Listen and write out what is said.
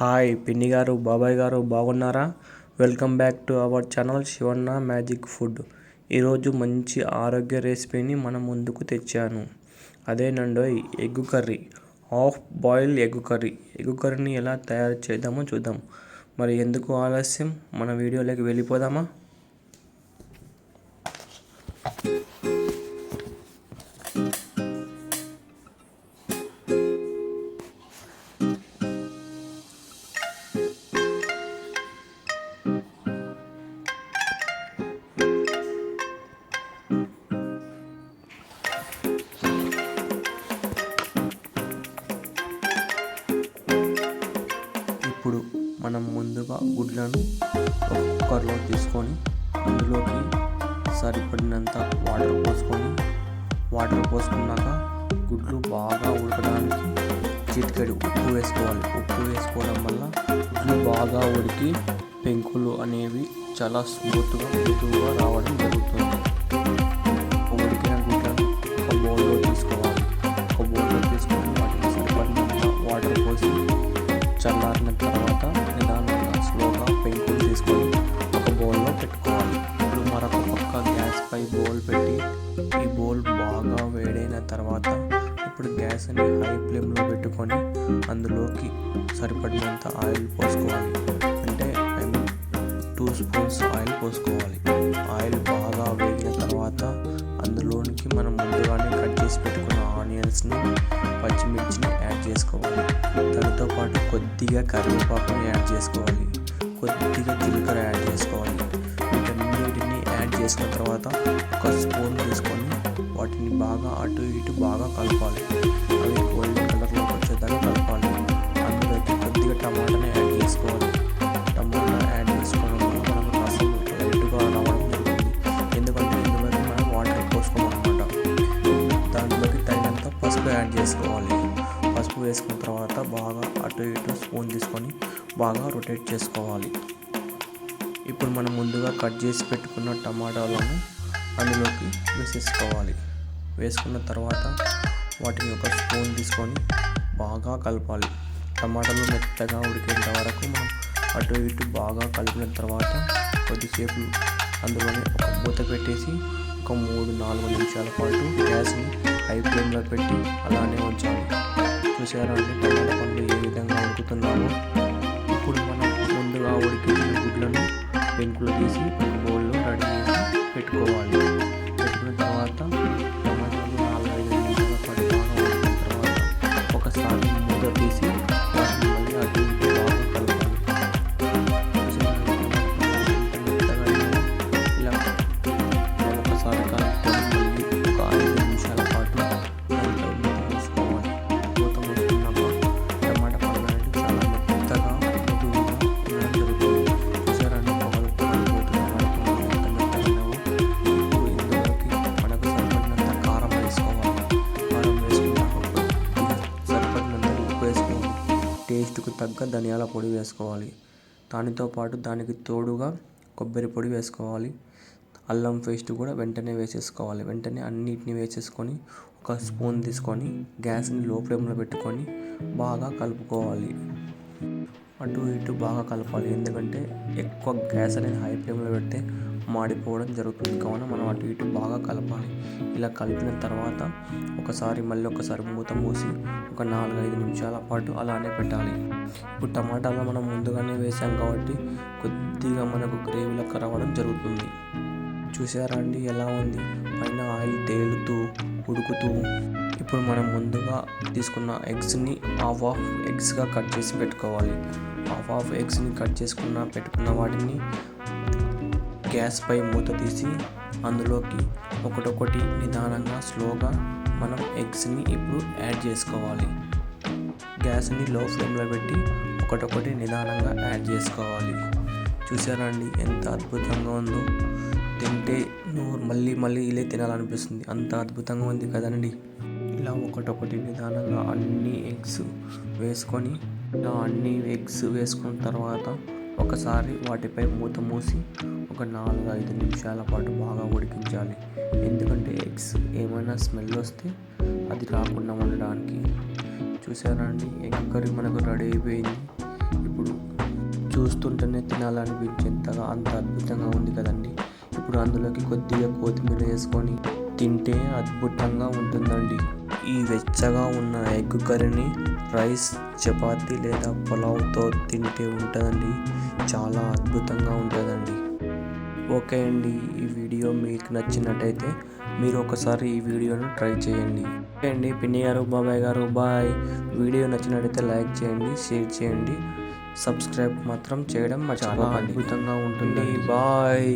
Hi పిన్ని గారు బాబాయ్ గారు బాగున్నారా? Welcome back to our channel Sivanna magic food. ఈరోజు మంచి ఆరోగ్య రెసిపీని మన ముందుకు తెచ్చాను. అదేనండోయ్ egg curry. Half boil egg curry. Egg కర్రీని ఎలా తయారు చేద్దామో చూద్దాం. మరి ఎందుకు ఆలస్యం? మన వీడియోలోకి వెళ్ళిపోదామా? ఇప్పుడు మనం ముందుగా గుడ్లను ఒక కుక్కర్లో తీసుకొని అందులోకి సరిపడినంత వాటర్ పోసుకొని వాటర్ పోసుకున్నాక గుడ్లు బాగా ఉడకడానికి చిటికెడు ఉప్పు వేసుకోవాలి. ఉప్పు వేసుకోవడం వల్ల గుడ్లు బాగా ఉడికి పెంకులు అనేవి చాలా స్మూత్గా మృదువుగా రావడం జరుగుతుంది. ఉడికిన గుడ్లను ఒక బౌల్లో తీసుకోవాలి. ఒక బౌల్లో తీసుకొని వాటికి సరిపడినంత వాటర్ పోసి చల్లారిన తర్వాత నిదానంగా స్లోగా పెంకులు తీసుకొని ఒక బౌల్లో పెట్టుకోవాలి. ఇప్పుడు మరొక పక్క గ్యాస్ పై బౌల్ పెట్టి ఈ బౌల్ బాగా వేడైన తర్వాత ఇప్పుడు గ్యాస్ని హై ఫ్లేమ్లో పెట్టుకొని అందులోకి సరిపడినంత ఆయిల్ పోసుకోవాలి. టూ స్పూన్స్ ఆయిల్ పోసుకోవాలి. ఆయిల్ బాగా వేగిన తర్వాత అందులోనికి మనం ముందుగానే కట్ చేసి పెట్టుకున్న ఆనియన్స్ని పచ్చిమిర్చిని యాడ్ చేసుకోవాలి. దానితో పాటు కొద్దిగా కరివేపాకుని యాడ్ చేసుకోవాలి వాటర్ పోసుకోమన్నమాట దాంట్లోకి తగినంత పసుపు యాడ్ చేసుకోవాలి. పసుపు వేసుకున్న తర్వాత బాగా అటు ఇటు స్పూన్ తీసుకొని బాగా రొటేట్ చేసుకోవాలి. ఇప్పుడు మనం ముందుగా కట్ చేసి పెట్టుకున్న టమాటాలను అందులోకి వేసేసుకోవాలి. వేసుకున్న తర్వాత వాటిని ఒక స్పూన్ తీసుకొని బాగా కలపాలి. టమాటాలు మెత్తగా ఉడికేంత వరకు మనం అటు ఇటు బాగా కలిపిన తర్వాత కొద్దిసేపు అందులోనే ఒక మూత పెట్టేసి ఒక మూడు నాలుగు నిమిషాల పాటు గ్యాస్ని హై ఫ్లేమ్లో పెట్టి అలానే ఉంచాలి. చూసారా టమాటా పండ్లు ఏ విధంగా ఉడుకుతున్నామో ఇప్పుడు మనం ముందుగా ఉడికిన గుడ్లను పెంకులు తీసి ఒక బౌల్లో రెడీ చేసి పెట్టుకోవాలి. తగ్గ ధనియాల పొడి వేసుకోవాలి. దానితో పాటు దానికి తోడుగా కొబ్బరి పొడి వేసుకోవాలి. అల్లం పేస్ట్ కూడా వెంటనే వేసేసుకోవాలి. వెంటనే అన్నిటిని వేసేసుకొని ఒక స్పూన్ తీసుకొని గ్యాస్ని లో ఫ్లేమ్లో పెట్టుకొని బాగా కలుపుకోవాలి. అటు ఇటు బాగా కలపాలి. ఎందుకంటే ఎక్కువ గ్యాస్ అనేది హై ఫ్లేమ్లో పెడితే మాడిపోవడం జరుగుతుంది. కావున మనం అటు ఇటు బాగా కలపాలి. ఇలా కలిపిన తర్వాత ఒకసారి మళ్ళీ ఒకసారి మూత మూసి ఒక నాలుగైదు నిమిషాల పాటు అలానే పెట్టాలి. ఇప్పుడు టమాటాలు మనం ముందుగానే వేసాం కాబట్టి కొద్దిగా మనకు గ్రేవీలోకి రావడం జరుగుతుంది. చూసారా అండి? ఎలా ఉంది? పైన ఆయిల్ తేలుతూ ఉడుకుతూ ఇప్పుడు మనం ముందుగా తీసుకున్న ఎగ్స్ని హాఫ్ ఆఫ్ ఎగ్స్గా కట్ చేసి పెట్టుకోవాలి. హాఫ్ ఆఫ్ ఎగ్స్ని కట్ చేసుకున్న పెట్టుకున్న వాటిని గ్యాస్పై మూత తీసి అందులోకి ఒకటొకటి నిదానంగా స్లోగా మనం ఎగ్స్ని ఇప్పుడు యాడ్ చేసుకోవాలి. గ్యాస్ని లో ఫ్లేమ్లో పెట్టి ఒకటొకటి నిదానంగా యాడ్ చేసుకోవాలి. చూసారండి ఎంత అద్భుతంగా ఉందో? తింటే నోరు మళ్ళీ మళ్ళీ ఇలా తినాలనిపిస్తుంది. అంత అద్భుతంగా ఉంది కదండి. ఇలా ఒకటొకటి నిదానంగా అన్ని ఎగ్స్ వేసుకొని ఇలా అన్ని ఎగ్స్ వేసుకున్న తర్వాత ఒకసారి వాటిపై మూత మూసి ఒక నాలుగు ఐదు నిమిషాల పాటు బాగా ఉడికించాలి. ఎందుకంటే ఎగ్స్ ఏమైనా స్మెల్ వస్తే అది రాకుండా ఉండడానికి. చూసారండి ఎగ్ కర్రీ మనకు రెడీ అయిపోయింది. చూస్తుంటేనే తినాలనిపించేంతగా అంత అద్భుతంగా ఉంది కదండి. ఇప్పుడు అందులోకి కొద్దిగా కొత్తిమీర వేసుకొని తింటే అద్భుతంగా ఉంటుందండి. ఈ వెచ్చగా ఉన్న ఎగ్ కర్రీని రైస్ చపాతి లేదా పులావ్తో తింటే ఉంటుందండి. చాలా అద్భుతంగా ఉంటుందండి. ఓకే అండి ఈ వీడియో మీకు నచ్చినట్టయితే మీరు ఒకసారి ఈ వీడియోను ట్రై చేయండి. ఓకే అండి పిన్ని గారు బాబాయ్ గారు బాయ్. వీడియో నచ్చినట్టయితే లైక్ చేయండి షేర్ చేయండి. సబ్స్క్రైబ్ మాత్రం చేయడం చాలా అద్భుతంగా ఉంటుంది బాయ్